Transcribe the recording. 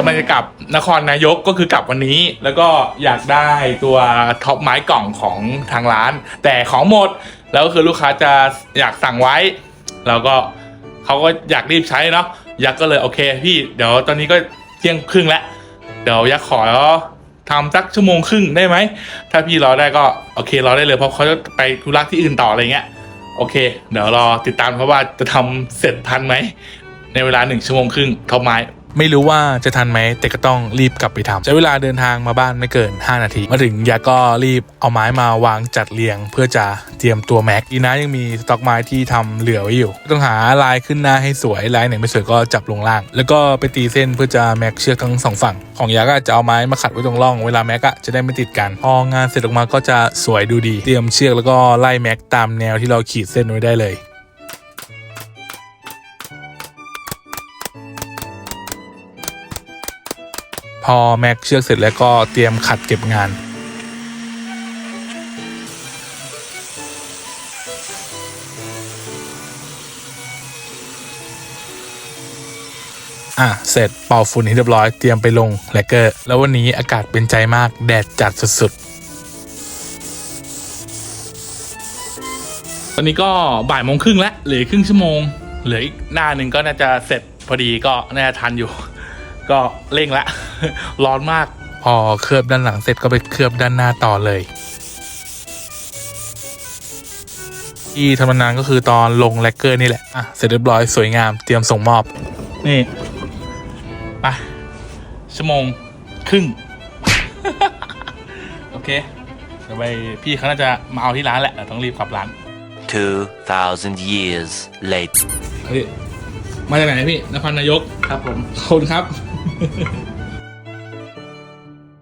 กำลังจะกลับนครนายกก็คือกลับวันนี้ แล้วก็อยากได้ตัวท็อปไม้กล่องของทางร้าน แต่ของหมดแล้วก็คือลูกค้าจะอยากสั่งไว้ แล้วก็เขาก็อยากรีบใช้เนาะยักษ์ก็เลยโอเคพี่เดี๋ยวตอนนี้ก็เที่ยงครึ่งแล้วเดี๋ยวยักษ์ขอทำสักชั่วโมงครึ่งได้ไหม ถ้าพี่รอได้ก็โอเครอได้เลยเพราะเขาจะไปธุระที่อื่นต่ออะไรเงี้ยโอเค เดี๋ยวรอติดตามครับว่าจะทำเสร็จทันไหมในเวลาหนึ่งชั่วโมงครึ่งท็อปไม้ ไม่รู้ว่าจะทันไหมแต่ก็ต้องรีบกลับไปทำใช้เวลาเดินทางมาบ้านไม่เกิน 5 นาที มาถึงยาก็รีบเอาไม้มาวางจัดเรียง เพื่อจะเตรียมตัวแม็กอีนะยังมีสต็อกไม้ที่ทำเหลือไว้อยู่ ต้องหาลายขึ้นหน้าให้สวยลายไหนไม่สวยก็จับลงล่าง แล้วก็ไปตีเส้นเพื่อจะแม็กเชือกทั้งสองฝั่งของยาก็จะเอาไม้มาขัดไว้ตรงร่องเวลาแม็กอะจะได้ไม่ติดกันพองานเสร็จออกมาก็จะสวยดูดี เตรียมเชือกแล้วก็ไล่แม็กตามแนวที่เราขีดเส้นไว้ได้เลย พอแม็กเชือกเสร็จแล้วก็เตรียมขัดเก็บงาน อะ เสร็จเป่าฝุ่นให้เรียบร้อยเตรียมไปลงแลกเกอร์ แล้ววันนี้อากาศเป็นใจมากแดดจัดสุดๆ ตอนนี้ก็บ่ายโมงครึ่งแล้วเหลือครึ่งชั่วโมง เหลืออีกหน้าหนึ่งก็น่าจะเสร็จพอดีก็น่าจะทันอยู่ ก็เร่งละ ร้อนมากๆพอเคลือบด้านหลังเสร็จก็ไปเคลือบด้านหน้าต่อเลย ที่ทำนานก็คือตอนลงแลกเกอร์นี่แหละ อะ เสร็จเรียบร้อยสวยงามเตรียมส่งมอบ นี่ไปชั่วโมงครึ่ง โอเคเดี๋ยวไปพี่เขาน่าจะมาเอาที่ร้านแหละแต่ต้องรีบกลับร้าน 2,000 years later. เฮ้ย มาจากไหนพี่นครนายกครับผมขอบคุณครับ